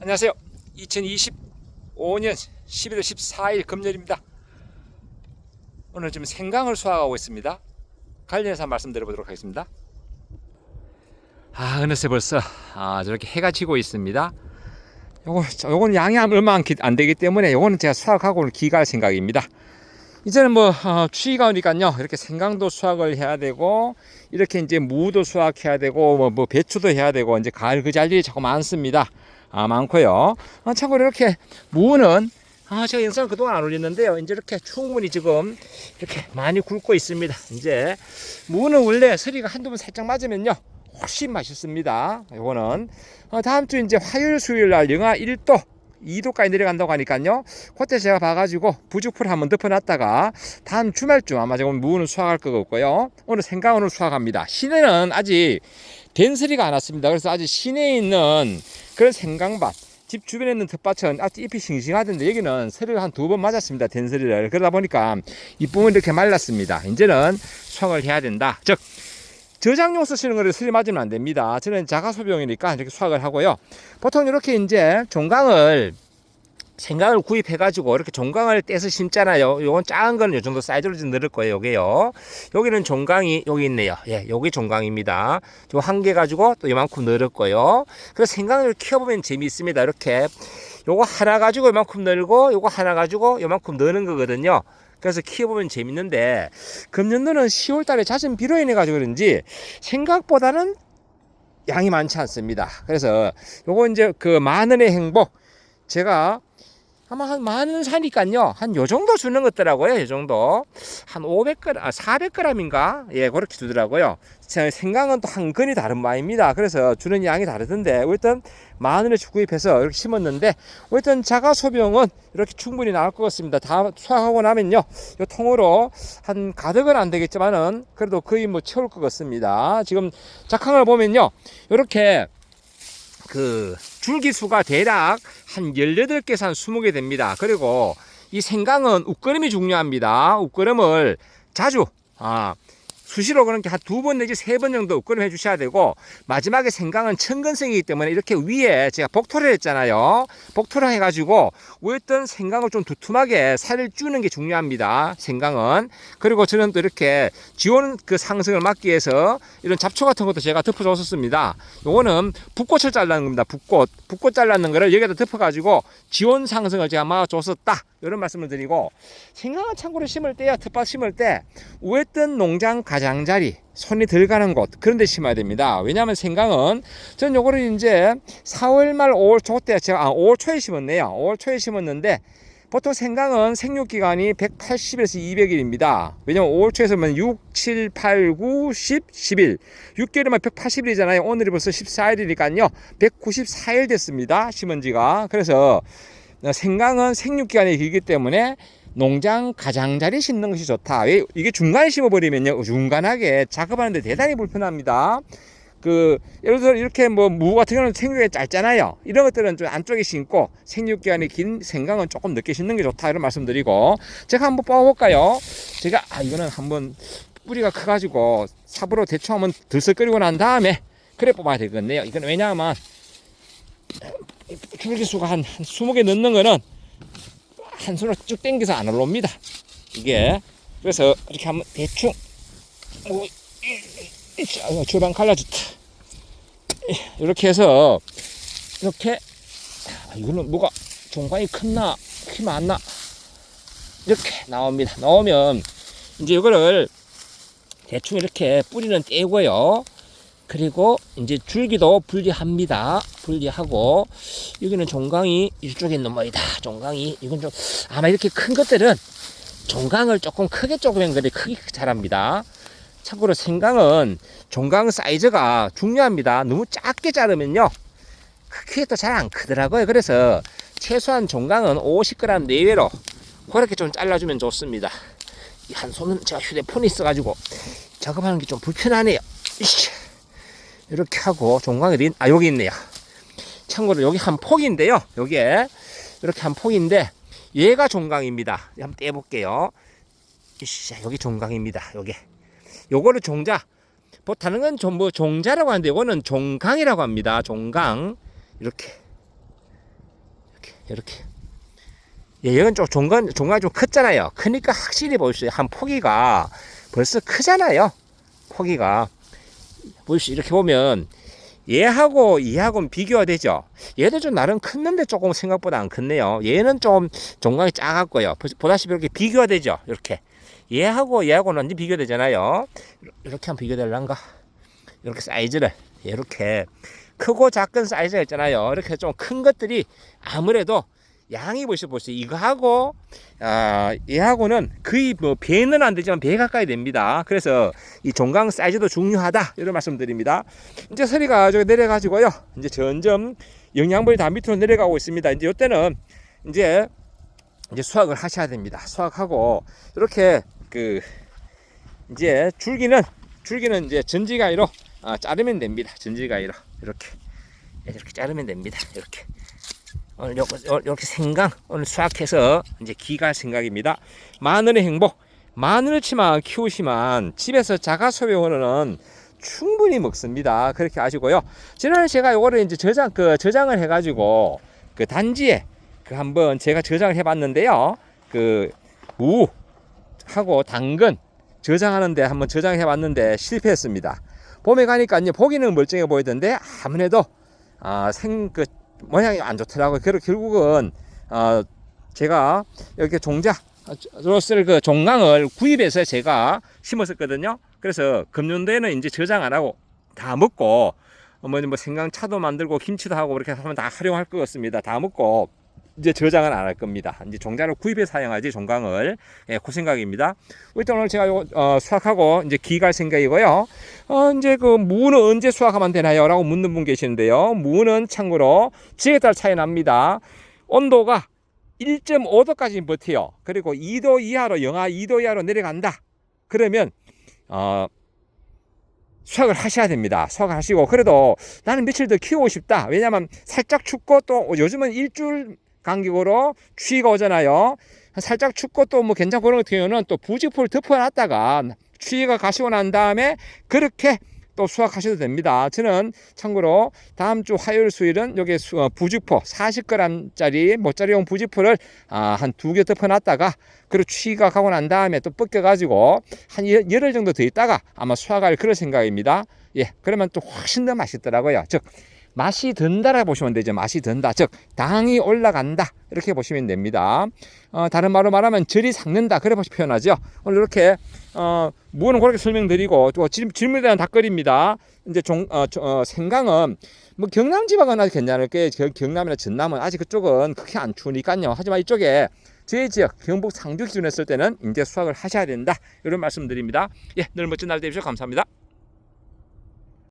안녕하세요. 2025년 11월 14일 금요일입니다. 오늘 지금 생강을 수확하고 있습니다. 관련해서 한 말씀 드려보도록 하겠습니다. 아, 어느새 벌써 아, 저렇게 해가 지고 있습니다. 요거, 요건 양이 얼마 안, 되기 때문에 요거는 제가 수확하고 기갈 생각입니다. 이제는 뭐 어, 추위가 오니까요 이렇게 생강도 수확을 해야 되고 이렇게 이제 무도 수확해야 되고 뭐, 뭐 배추도 해야 되고 이제 가을 그 잘일이 자꾸 많습니다. 아 많고요. 아, 참고로 이렇게 무는 아 제가 영상을 그동안 안 올렸는데요. 이제 이렇게 충분히 지금 이렇게 많이 굵고 있습니다. 이제 무는 원래 서리가 한두 번 살짝 맞으면요 훨씬 맛있습니다. 요거는 어, 다음 주 이제 화요일 수요일 날 영하 1도 2도까지 내려간다고 하니까요. 그때 제가 봐가지고 부직풀 한번 덮어놨다가 다음 주말쯤 아마 제가 무는 수확할 거 같고요. 오늘 생강으로 수확합니다. 시내는 아직 된서리가 안 왔습니다. 그래서 아직 시내에 있는 그런 생강밭 집 주변에 있는 텃밭은 아직 잎이 싱싱하던데 여기는 서리를 한 두 번 맞았습니다. 된서리를 그러다 보니까 잎부분이 이렇게 말랐습니다. 이제는 수확을 해야 된다. 즉 저장용 쓰시는 거를 맞으면 안 됩니다. 저는 자가 소비용이니까 이렇게 수확을 하고요. 보통 이렇게 이제 종강을 생강을 구입해 가지고 이렇게 종강을 떼서 심잖아요. 요건 작은 거는 요 정도 사이즈로 좀 늘을 거예요. 요게요. 여기는 종강이 여기 있네요. 예, 여기 종강입니다. 요 한 개 가지고 또 요만큼 늘을 거예요. 그래서 생강을 키워보면 재미있습니다. 이렇게 요거 하나 가지고 요만큼 늘고 요거 하나 가지고 요만큼 느는 거거든요. 그래서 키워보면 재밌는데 금년도는 10월 달에 잦은 비로 인해 가지고 그런지 생각보다는 양이 많지 않습니다. 그래서 요거 이제 그 만원의 행복 제가 아마 한 만원 사니까요. 한 요 정도 주는 것더라고요. 요 정도. 한 500g, 아, 400g인가? 예, 그렇게 주더라고요. 제 생강은 또 한 근이 다른 바입니다. 그래서 주는 양이 다르던데, 일단 만 원에 구입해서 이렇게 심었는데, 일단 자가 소비용은 이렇게 충분히 나올 것 같습니다. 다 수확하고 나면요. 요 통으로 한 가득은 안 되겠지만은, 그래도 거의 뭐 채울 것 같습니다. 지금 작황을 보면요. 이렇게 그 줄기수가 대략 한 18개에서 한 20개 됩니다. 그리고 이 생강은 웃거름이 중요합니다. 웃거름을 자주 아 수시로 그렇게 한 두 번 내지 세 번 정도 웃거름 해주셔야 되고 마지막에 생강은 천근성이기 때문에 이렇게 위에 제가 복토를 했잖아요. 복토를 해가지고 위에던 생강을 좀 두툼하게 살을 쭈는 게 중요합니다. 생강은 그리고 저는 또 이렇게 지온 그 상승을 막기 위해서 이런 잡초 같은 것도 제가 덮어줬었습니다. 요거는 붓꽃을 잘라는 겁니다. 붓꽃 붓꽃 잘라는 거를 여기다 덮어가지고 지온 상승을 제가 막아줬었다. 이런 말씀을 드리고 생강을 참고로 심을 때야 텃밭 심을 때 위에 뜬 농장 가장자리 손이 들어가는 곳 그런 데 심어야 됩니다. 왜냐하면 생강은 전 요거를 이제 4월 말 5월 초 때 제가 아 5월 초에 심었네요. 5월 초에 심었는데 보통 생강은 생육 기간이 180에서 200일입니다. 왜냐면 5월 초에서면 6, 7, 8, 9, 10, 11. 6개월이면 180일이잖아요. 오늘이 벌써 14일이니까요. 194일 됐습니다. 심은 지가. 그래서 생강은 생육 기간이 길기 때문에 농장 가장자리 심는 것이 좋다. 왜 이게 중간에 심어버리면요, 중간하게 작업하는데 대단히 불편합니다. 그 예를 들어 이렇게 뭐 무 같은 경우는 생육이 짧잖아요. 이런 것들은 좀 안쪽에 심고 생육 기간이 긴 생강은 조금 늦게 심는 게 좋다 이런 말씀드리고 제가 한번 뽑아볼까요? 제가 아 이거는 한번 뿌리가 커가지고 삽으로 대충 한번 들썩거리고 난 다음에 그래 뽑아야 되겠네요. 이건 왜냐하면 줄기수가 한, 한 20개 넣는 거는 한 손으로 쭉 당겨서 안 올라옵니다. 이게. 그래서 이렇게 한번 대충, 오, 아, 주방 갈라졌다. 이렇게 해서, 이렇게, 아, 이거는 뭐가 종관이 컸나, 키 많나, 이렇게 나옵니다. 나오면, 이제 이거를 대충 이렇게 뿌리는 떼고요. 그리고 이제 줄기도 분리합니다. 분리하고 여기는 종강이 이쪽에 있는 모이다. 종강이 이건 좀 아마 이렇게 큰 것들은 종강을 조금 크게 조그만 거리 크게 자랍니다. 참고로 생강은 종강 사이즈가 중요합니다. 너무 작게 자르면요 크게 또 잘 안 크더라고요. 그래서 최소한 종강은 50g 내외로 그렇게 좀 잘라주면 좋습니다. 이한 손은 제가 휴대폰이 있어가지고 작업하는 게 좀 불편하네요. 이씨. 이렇게 하고 종강이 어디, 아 여기 있네요. 참고로 여기 한 폭인데요. 여기에 이렇게 한 폭인데 얘가 종강입니다. 한번 떼볼게요. 여기 종강입니다. 여기 요거를 종자. 뭐 다른 건 전부 종자라고 하는데 요거는 종강이라고 합니다. 종강 이렇게 이렇게. 예, 이건 좀 종간, 종간이 좀 컸잖아요. 크니까 확실히 보이시죠? 한 포기가 벌써 크잖아요. 포기가. 보이시죠? 이렇게 보면 얘하고 얘하고는 비교가 되죠. 얘도 좀 나름 컸는데 조금 생각보다 안 컸네요. 얘는 좀 종각이 작았고요. 보- 보다시피 이렇게 비교가 되죠. 이렇게. 얘하고 얘하고는 완전 비교되잖아요. 이렇게 한번 비교될란가? 이렇게 사이즈를 이렇게 크고 작은 사이즈가 있잖아요. 이렇게 좀 큰 것들이 아무래도 양이 보시죠 보시죠 이거하고 아 얘하고는 거의 뭐 배는 안 되지만 배 가까이 됩니다. 그래서 이 종강 사이즈도 중요하다 이런 말씀드립니다. 이제 서리가 저기 내려가지고요. 이제 점점 영양분이 다 밑으로 내려가고 있습니다. 이제 이때는 이제 이제 수확을 하셔야 됩니다. 수확하고 이렇게 그 이제 줄기는 줄기는 이제 전지가위로 아, 자르면 됩니다. 전지가위로 이렇게 이렇게 자르면 됩니다. 이렇게 오늘 이렇게 생강 오늘 수확해서 이제 기갈 생각입니다. 마늘의 행복 마늘치만 키우시면 집에서 자가 소비원은 충분히 먹습니다. 그렇게 아시고요. 지난해 제가 요거를 이제 저장 그 저장을 해가지고 그 단지에 그 한번 제가 저장을 해봤는데요. 그 무 하고 당근 저장하는데 한번 저장해 봤는데 실패했습니다. 봄에 가니까 이제 보기는 멀쩡해 보이던데 아무래도 아, 생그 모양이 안 좋더라고요. 그래서 결국은 어, 제가 이렇게 종자 로스를 그 종강을 구입해서 제가 심었었거든요. 그래서 금년도에는 이제 저장 안 하고 다 먹고 뭐, 뭐 생강차도 만들고 김치도 하고 그렇게 하면 다 활용할 것 같습니다. 다 먹고 이제 저장은 안 할 겁니다. 이제 종자를 구입해 사용하지 종강을 예, 그 생각입니다. 일단 오늘 제가 요 어, 수확하고 이제 기갈 생각이고요. 어, 이제 그 무는 언제 수확하면 되나요? 라고 묻는 분 계시는데요. 무는 참고로 지역에 따라 차이 납니다. 온도가 1.5도까지 버텨요. 그리고 2도 이하로 영하 2도 이하로 내려간다. 그러면 어, 수확을 하셔야 됩니다. 수확을 하시고 그래도 나는 며칠 더 키우고 싶다. 왜냐하면 살짝 춥고 또 요즘은 일주일 간격으로 추위가 오잖아요. 살짝 춥고 또 뭐 괜찮고 그런 같은 경우는 또 부직포를 덮어놨다가 추위가 가시고 난 다음에 그렇게 또 수확하셔도 됩니다. 저는 참고로 다음 주 화요일 수요일은 여기 수- 어, 부직포 40g짜리 모짜리용 부직포를 아, 한두 개 덮어놨다가 그리고 추위가 가고 난 다음에 또 벗겨가지고 한 여- 열흘 정도 더 있다가 아마 수확할 그런 생각입니다. 예, 그러면 또 훨씬 더 맛있더라고요. 즉 맛이 든다라 보시면 되죠. 맛이 든다. 즉 당이 올라간다. 이렇게 보시면 됩니다. 어, 다른 말로 말하면 절이 삭는다. 그래 보시 표현하죠. 오늘 이렇게 어, 무는 그렇게 설명드리고 또 질- 질문에 대한 답글입니다. 이제 종, 어, 저- 어, 생강은 뭐 경남 지방은 아직 괜찮을 게 겨- 경남이나 전남은 아직 그쪽은 그렇게 안 추우니까요. 하지만 이쪽에 저희 지역 경북 상주 기준으로 했을 때는 이제 수확을 하셔야 된다. 이런 말씀드립니다. 예, 늘 멋진 날 되십시오. 감사합니다.